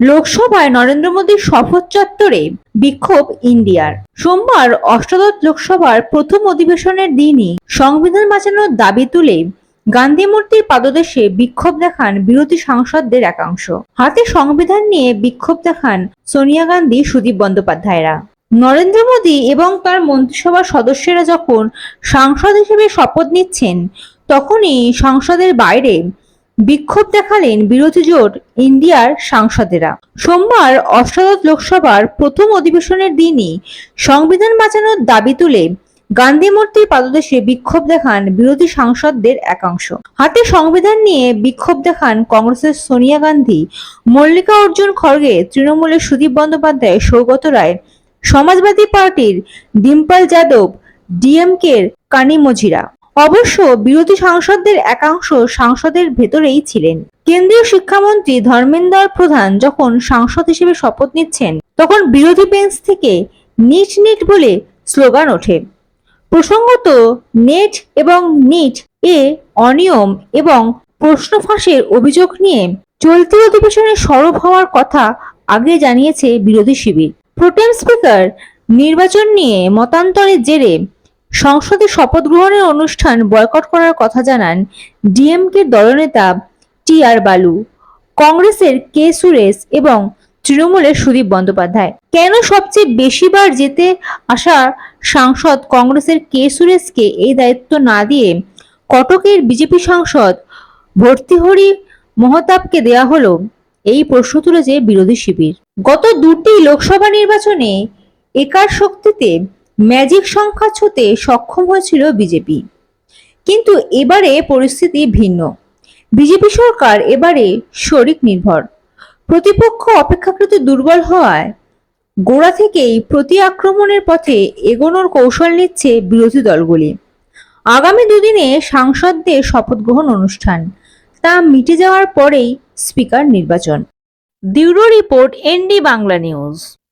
লোকসভায় নরেন্দ্র মোদীর শপথ চত্বরে বিক্ষোভ ইন্ডিয়ার। সোমবার অষ্টাদশ লোকসভার প্রথম অধিবেশনের দিনই সংবিধান বাঁচানোর দাবি তুলে গান্ধী মূর্তির পাদদেশে বিক্ষোভ দেখান বিরোধী সাংসদদের একাংশ। হাতে সংবিধান নিয়ে বিক্ষোভ দেখান সোনিয়া গান্ধী, সুদীপ বন্দ্যোপাধ্যায়রা। নরেন্দ্র মোদী এবং তার মন্ত্রিসভার সদস্যরা যখন সাংসদ হিসেবে শপথ নিচ্ছেন, তখনই সংসদের বাইরে বিক্ষোভ দেখালেন বিরোধী জোট ইন্ডিয়ার সাংসদেরা। সোমবার অষ্টাদশ লোকসভার প্রথম অধিবেশনের দিনই সংবিধান বাঁচানোর দাবি তুলে গান্ধী মূর্তির পাদদেশে বিক্ষোভ দেখান বিরোধী সাংসদদের একাংশ। হাতে সংবিধান নিয়ে বিক্ষোভ দেখান কংগ্রেসের সোনিয়া গান্ধী, মল্লিকা অর্জুন খড়গে, তৃণমূলের সুদীপ বন্দ্যোপাধ্যায়, সৌগত রায়, সমাজবাদী পার্টির ডিম্পল যাদব, ডিএমকের কানি মজিরা অবশ্য বিরোধী সাংসদদের একাংশ সাংসদের ভেতরেই ছিলেন। কেন্দ্রীয় শিক্ষামন্ত্রী ধর্মেন্দ্র প্রধান যখন সাংসদ হিসেবে শপথ নিচ্ছেন, তখন বিরোধী বেঞ্চ থেকে নিট নিট বলে স্লোগান ওঠে। প্রসঙ্গত, নেট এবং নিট এ অনিয়ম এবং প্রশ্ন ফাঁসের অভিযোগ নিয়ে চলতি অধিবেশনে সরব হওয়ার কথা আগে জানিয়েছে বিরোধী শিবির। প্রোটেম স্পিকার নির্বাচন নিয়ে মতান্তরের জেরে সংসদে শপথ গ্রহণের অনুষ্ঠান বয়কট করার কথা জানান ডিএমকে দলনেতা টি আর বালু, কংগ্রেসের কে সুরেশ এবং তৃণমূলের সুদীপ বন্দ্যোপাধ্যায়। কেন সবচেয়ে বেশিবার যেতে আসা সাংসদ কংগ্রেসের কে সুরেশকে এই দায়িত্ব না দিয়ে কটকের বিজেপি সাংসদ ভর্তিহরি মহতাবকে দেয়া হলো? এই প্রশ্ন তুলেছে বিরোধী শিবির। গত দুটি লোকসভা নির্বাচনে একার শক্তিতে ম্যাজিক সংখ্যা ছুতে সক্ষম হয়েছিল বিজেপি। কিন্তু এবারে পরিস্থিতি ভিন্ন। বিজেপি সরকার এবারে শরিক নির্ভর। প্রতিপক্ষ অপেক্ষাকৃত দুর্বল হওয়ায় গোড়া থেকেই প্রতি আক্রমণের পথে এগোনোর কৌশল নিচ্ছে বিরোধী দলগুলি। আগামী দুদিনে সাংসদদের শপথ গ্রহণ অনুষ্ঠান, তা মিটে যাওয়ার পরেই স্পিকার নির্বাচন। Bureau report ND Bangla news.